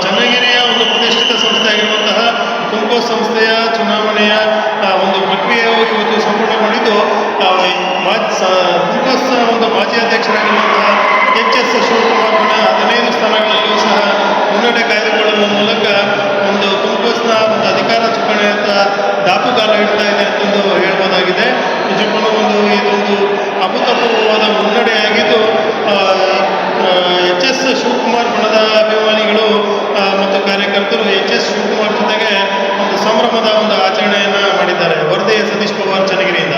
ಚನ್ನಗಿರಿಯ ಒಂದು ಪ್ರತಿಷ್ಠಿತ ಸಂಸ್ಥೆ ಆಗಿರುವಂತಹ ತುಮಕೂರು ಸಂಸ್ಥೆಯ ಚುನಾವಣೆಯ ಒಂದು ಪ್ರಕ್ರಿಯೆ ಇವತ್ತು ಸಂಪೂರ್ಣಗೊಂಡಿದ್ದು ಆ, ಮಾ- ಸ- ತುಮಕೂರು ಒಂದು ಮಾಜಿ ಅಧ್ಯಕ್ಷರಾಗಿರುವಂತಹ ಎಚ್ ಎಸ್ ಶಿವಕುಮಾರ್ ಹದಿನೈದು ಸ್ಥಾನಗಳಲ್ಲೂ ಸಹ ಮುನ್ನಡೆ ಕಾಯ್ದುಕೊಳ್ಳುವ ಮೂಲಕ ಒಂದು ತುಮಕೂರಿನ ಒಂದು ಅಧಿಕಾರ ಚುಕ್ಕಾಣಿಯತ್ತ ದಾಪುಗಾಲ ಇಡ್ತಾ ಇದೆ ಅಂತಂದು ಹೇಳ್ಬೋದಾಗಿದೆ. ನಿಜಕ್ಕೂ ಒಂದು ಇದೊಂದು ಅಭೂತಪೂರ್ವವಾದ ಮುನ್ನಡೆಯಾಗಿದ್ದು ಎಚ್ ಎಸ್ ಶಿವಕುಮಾರ್ ಬಣದ ಅಭಿಮಾನಿಗಳು ಆ, ಮತ್ತು ಕಾರ್ಯಕರ್ತರು ಎಚ್ ಎಸ್ ಶಿವಕುಮಾರ್ ಜೊತೆಗೆ ಒಂದು ಸಂಭ್ರಮದ ಒಂದು ಆಚರಣೆಯನ್ನು ಮಾಡಿದ್ದಾರೆ. ವರದಿ ಸತೀಶ್ ಪವಾರ್ ಚನ್ನಗಿರಿಯಿಂದ.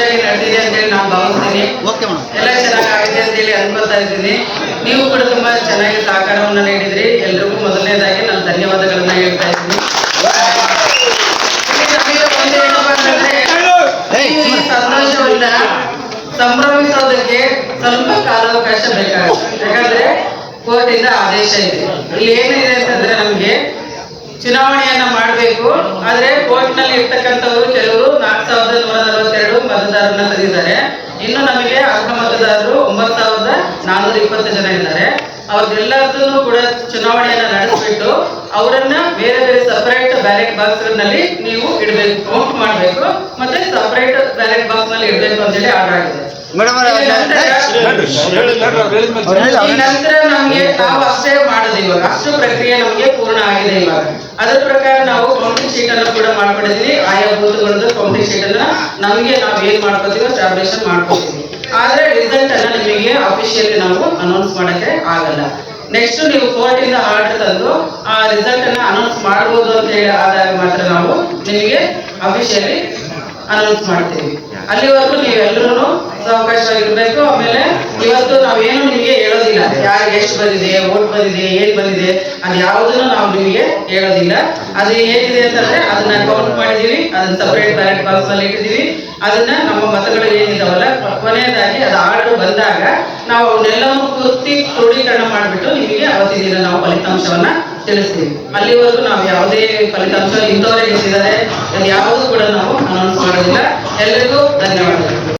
ಯಶಸ್ವಿಯಾಗಿ ನಡೆದಿದೆ ಅಂತೇಳಿ ನಾನು ಭಾವಿಸ್ತೀನಿ. ಎಲ್ಲ ಚೆನ್ನಾಗಿ ಆಗಿದೆ ಅಂತೇಳಿ ಅನ್ಕೊಳ್ತಾ ಇದ್ದೀನಿ. ನೀವು ಕೂಡ ತುಂಬಾ ಚೆನ್ನಾಗಿ ಸಹಕಾರವನ್ನು ನೀಡಿದ್ರಿ. ಎಲ್ರಿಗೂ ಮೊದಲನೇದಾಗಿ ನಾನು ಧನ್ಯವಾದಗಳನ್ನ ಹೇಳ್ತಾ ಇದ್ದೀನಿ. ಸಂತೋಷವನ್ನ ಸಂಭ್ರಮಿಸೋದಕ್ಕೆ ಸ್ವಲ್ಪ ಕಾಲಾವಕಾಶ ಬೇಕಾಗುತ್ತೆ. ಯಾಕಂದ್ರೆ ಕೋರ್ಟ್ ಇಂದ ಆದೇಶ ಇದೆ. ಇಲ್ಲಿ ಏನಿದೆ ಅಂತಂದ್ರೆ ನಮ್ಗೆ ಚುನಾವಣೆಯನ್ನ ಮಾಡಬೇಕು. ಆದ್ರೆ ಕೋರ್ಟ್ನಲ್ಲಿ ಇರ್ತಕ್ಕಂಥವ್ರು ಕೆಲವರು ನಾಲ್ಕು ಸಾವಿರದ ನೂರ ನಲವತ್ತೆರಡು ಮತದಾರರನ್ನ ಕರೆದಿದ್ದಾರೆ. ಇನ್ನು ನಮಗೆ ಅರ್ಹ ಮತದಾರರು ಒಂಬತ್ತು ಸಾವಿರದ ನಾನೂರ ಇಪ್ಪತ್ತು ಜನ ಇದ್ದಾರೆ. ಅವ್ರದ್ದೆಲ್ಲದನ್ನು ಕೂಡ ಚುನಾವಣೆಯನ್ನ ನಡೆಸಿಬಿಟ್ಟು ಅವರನ್ನ ಬೇರೆ ಬೇರೆ ಸಪರೇಟ್ ಬ್ಯಾಲೆಟ್ ಬಾಕ್ಸ್ನಲ್ಲಿ ನೀವು ಇಡಬೇಕು ಕೌಂಟ್ ಮಾಡಬೇಕು ಮತ್ತೆ ಸಪರೇಟ್ ಬ್ಯಾಲೆಟ್ ಬಾಕ್ಸ್ನಲ್ಲಿ ಇಡಬೇಕು ಅಂತೇಳಿ ಆರ್ಡರ್ ಆಗಿದೆ. ನಂತರ ನಮ್ಗೆ ನಾವು ಅಷ್ಟೇ ಇವಾಗ ಅಷ್ಟು ಪ್ರಕ್ರಿಯೆ ನಮಗೆ ಪೂರ್ಣ ಆಗಿದೆ ಇವಾಗ. ಅದರ ಪ್ರಕಾರ ನಾವು ಕೌಂಟಿಂಗ್ ಶೀಟ್ ಅನ್ನು ಕೂಡ ಮಾಡ್ಕೊಂಡಿದೀವಿ. ಆಯಾ ಬೂತ್ಗಳದ್ದು ಕೌಂಟಿಂಗ್ ಶೀಟ್ ಅನ್ನ ನಮಗೆ ನಾವು ಏನ್ ಮಾಡ್ಕೊತೀವೋ ಸ್ಟಾಬ್ಲಿಷನ್ ಮಾಡ್ಕೊತೀವಿ. ಆದ್ರೆ ರಿಸಲ್ಟ್ ಅನ್ನ ನಿಮಗೆ ಅಫಿಷಿಯಲಿ ನಾವು ಅನೌನ್ಸ್ ಮಾಡಕ್ಕೆ ಆಗಲ್ಲ. ನೆಕ್ಸ್ಟ್ ನೀವು ಕೋರ್ಟ್ ಇಂದ ಆರ್ಡರ್ ತಂದು ಆ ರಿಸಲ್ಟ್ ಅನ್ನ ಅನೌನ್ಸ್ ಮಾಡಬಹುದು ಅಂತ ಹೇಳಿ ಆದಾಗ ಮಾತ್ರ ನಾವು ನಿಮಗೆ ಅಫಿಷಿಯಲಿ ಅನೌನ್ಸ್ ಮಾಡ್ತೀವಿ. ಅಲ್ಲಿವರೆಗೂ ನೀವೆಲ್ಲರೂ ಇರಬೇಕು. ಆಮೇಲೆ ಇವತ್ತು ನಾವೇನು ನಿಮಗೆ ಹೇಳೋದಿಲ್ಲ. ಯಾರಿಗೆ ಎಷ್ಟು ಬಂದಿದೆ, ಓಟ್ ಬಂದಿದೆ, ಏನು ಬಂದಿದೆ, ಅದು ಯಾವುದನ್ನು ನಾವು ನಿಮಗೆ ಹೇಳೋದಿಲ್ಲ. ಅದು ಏನಿದೆ ಅಂತಂದ್ರೆ ಅದನ್ನ ಕೌಂಟ್ ಮಾಡಿದೀವಿ ಅದನ್ನ ಸಪ್ರೇಟ್ ಬ್ಯಾಲೆಟ್ ಬಾಕ್ಸ್ನಲ್ಲಿ ಇಟ್ಟಿದೀವಿ ಅದನ್ನ ನಮ್ಮ ಮತಗಳು ಏನಿದಾವಲ್ಲ, ಕೊನೆಯದಾಗಿ ಅದು ಆರ್ಡರ್ ಬಂದಾಗ ನಾವು ಅವನ್ನೆಲ್ಲವೂ ಪೂರ್ತಿ ಕ್ರೋಢೀಕರಣ ಮಾಡಿಬಿಟ್ಟು ನಿಮಗೆ ಅವತ್ತಿನ ನಾವು ಫಲಿತಾಂಶವನ್ನ ತಿಳಿಸ್ತೀವಿ. ಅಲ್ಲಿವರೆಗೂ ನಾವು ಯಾವುದೇ ಫಲಿತಾಂಶ ಇಂಥವರೇ ಇದ್ದಾರೆ ಅದು ಯಾವುದು ಕೂಡ ನಾವು ಅನೌನ್ಸ್ ಮಾಡೋದಿಲ್ಲ. ಎಲ್ಲರಿಗೂ ಧನ್ಯವಾದಗಳು.